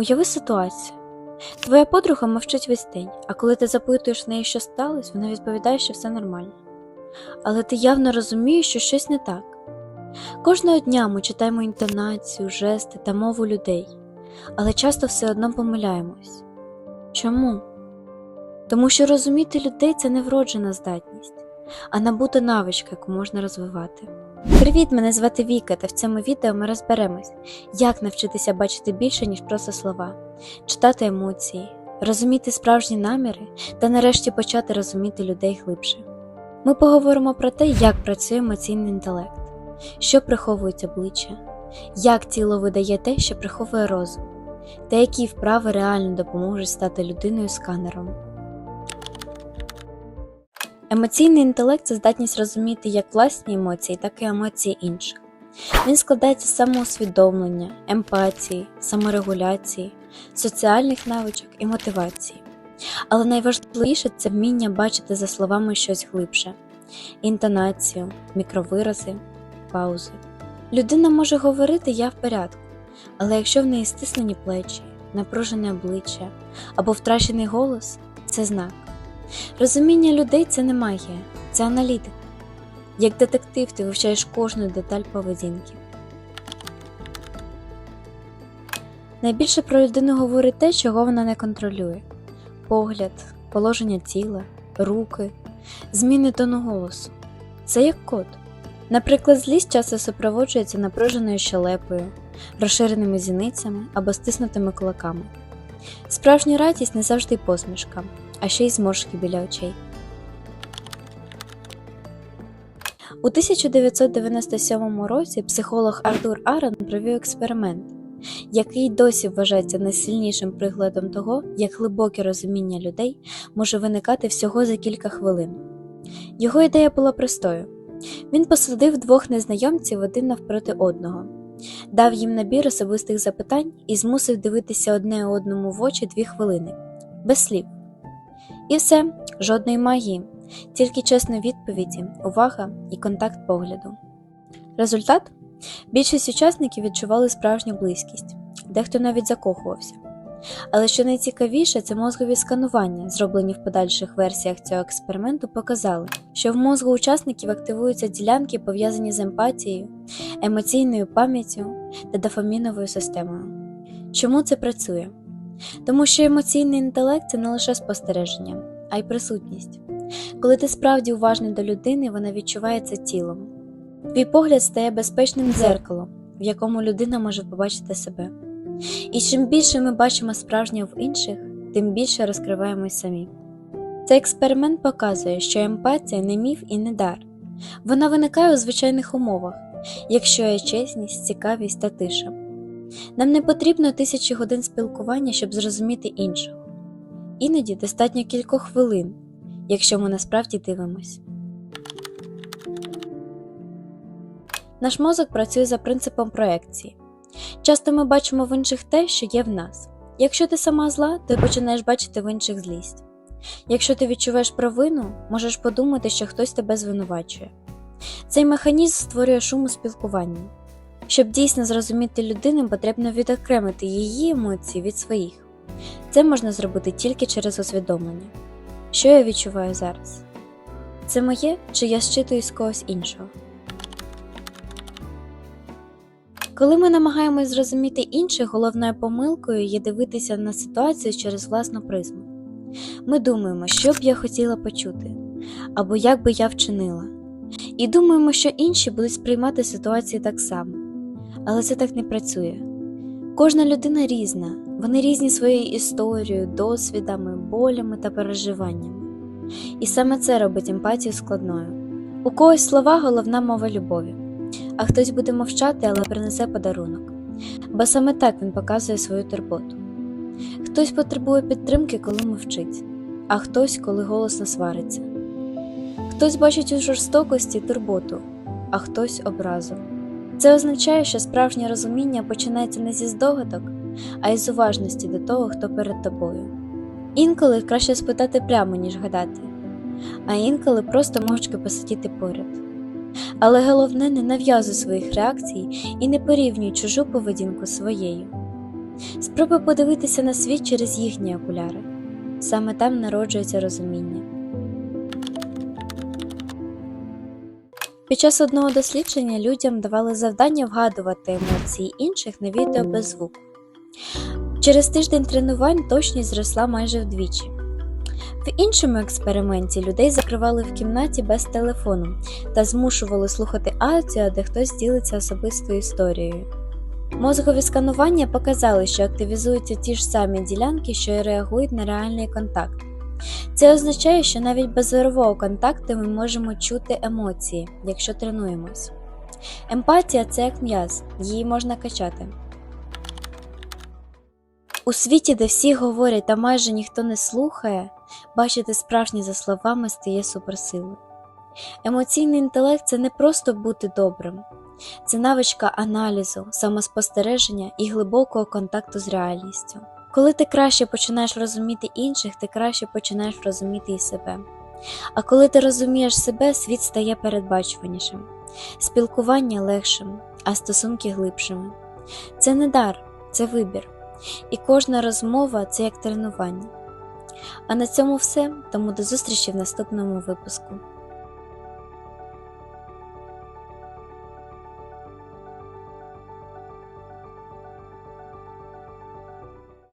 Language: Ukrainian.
Уяви ситуацію. Твоя подруга мовчить весь день, а коли ти запитуєш в неї, що сталося, вона відповідає, що все нормально. Але ти явно розумієш, що щось не так. Кожного дня ми читаємо інтонацію, жести та мову людей, але часто все одно помиляємось. Чому? Тому що розуміти людей це не вроджена здатність, а набута навичка, яку можна розвивати. Привіт, мене звати Віка, та в цьому відео ми розберемось, як навчитися бачити більше, ніж просто слова, читати емоції, розуміти справжні наміри та нарешті почати розуміти людей глибше. Ми поговоримо про те, як працює емоційний інтелект, що приховують обличчя, як тіло видає те, що приховує розум, та які вправи реально допоможуть стати людиною сканером. Емоційний інтелект це здатність розуміти як власні емоції, так і емоції інших. Він складається з самоусвідомлення, емпатії, саморегуляції, соціальних навичок і мотивації. Але найважливіше це вміння бачити за словами щось глибше: інтонацію, мікровирази, паузи. Людина може говорити я в порядку, але якщо в неї стиснені плечі, напружене обличчя або втрачений голос це знак. Розуміння людей це не магія, це аналітика. Як детектив ти вивчаєш кожну деталь поведінки. Найбільше про людину говорить те, чого вона не контролює: погляд, положення тіла, руки, зміни тону голосу. Це як код. Наприклад, злість часто супроводжується напруженою щелепою, розширеними зіницями або стиснутими кулаками. Справжня радість не завжди посмішка, а ще й зморшки біля очей. У 1997 році психолог Артур Арен провів експеримент, який досі вважається найсильнішим прикладом того, як глибоке розуміння людей може виникати всього за кілька хвилин. Його ідея була простою: він посадив двох незнайомців один навпроти одного, дав їм набір особистих запитань і змусив дивитися одне одному в очі дві хвилини, без слів. І все, жодної магії, тільки чесні відповіді, увага і контакт погляду. Результат більшість учасників відчували справжню близькість, дехто навіть закохувався. Але що найцікавіше, це мозгові сканування, зроблені в подальших версіях цього експерименту, показали, що в мозку учасників активуються ділянки, пов'язані з емпатією, емоційною пам'яттю та дофаміновою системою. Чому це працює? Тому що емоційний інтелект це не лише спостереження, а й присутність. Коли ти справді уважний до людини, вона відчуває це тілом. Твій погляд стає безпечним дзеркалом, в якому людина може побачити себе. І чим більше ми бачимо справжнє в інших, тим більше розкриваємось самі. Цей експеримент показує, що емпатія не міф і не дар. Вона виникає у звичайних умовах, якщо є чесність, цікавість та тиша. Нам не потрібно тисячі годин спілкування, щоб зрозуміти іншого. Іноді достатньо кількох хвилин, якщо ми насправді дивимось. Наш мозок працює за принципом проекції. Часто ми бачимо в інших те, що є в нас. Якщо ти сама зла, ти починаєш бачити в інших злість. Якщо ти відчуваєш провину, можеш подумати, що хтось тебе звинувачує. Цей механізм створює шум у спілкуванні. Щоб дійсно зрозуміти людину, потрібно відокремити її емоції від своїх. Це можна зробити тільки через усвідомлення. Що я відчуваю зараз? Це моє чи я щитую з когось іншого? Коли ми намагаємось зрозуміти інших, головною помилкою є дивитися на ситуацію через власну призму. Ми думаємо, що б я хотіла почути, або як би я вчинила, і думаємо, що інші будуть сприймати ситуацію так само. Але це так не працює. Кожна людина різна, вони різні своєю історією, досвідами, болями та переживаннями. І саме це робить емпатію складною. У когось слова головна мова любові, а хтось буде мовчати, але принесе подарунок. Бо саме так він показує свою турботу. Хтось потребує підтримки, коли мовчить, а хтось, коли голосно свариться. Хтось бачить у жорстокості турботу, а хтось образу. Це означає, що справжнє розуміння починається не зі здогадок, а й з уважності до того, хто перед тобою. Інколи краще спитати прямо, ніж гадати, а інколи просто мовчки посидіти поряд. Але головне не нав'язуй своїх реакцій і не порівнюй чужу поведінку своєю. Спробуй подивитися на світ через їхні окуляри. Саме там народжується розуміння. Під час одного дослідження людям давали завдання вгадувати емоції інших на відео без звуку. Через тиждень тренувань точність зросла майже вдвічі. В іншому експерименті людей закривали в кімнаті без телефону та змушували слухати аудіо, де хтось ділиться особистою історією. Мозгові сканування показали, що активізуються ті ж самі ділянки, що й реагують на реальний контакт. Це означає, що навіть без зорового контакту ми можемо чути емоції, якщо тренуємось. Емпатія це як м'яз, її можна качати. У світі, де всі говорять та майже ніхто не слухає, бачити справжнє за словами стає суперсилою. Емоційний інтелект це не просто бути добрим, це навичка аналізу, самоспостереження і глибокого контакту з реальністю. Коли ти краще починаєш розуміти інших, ти краще починаєш розуміти і себе. А коли ти розумієш себе, світ стає передбачуванішим, спілкування легшим, а стосунки глибшими. Це не дар, це вибір. І кожна розмова це як тренування. А на цьому все, тому до зустрічі в наступному випуску.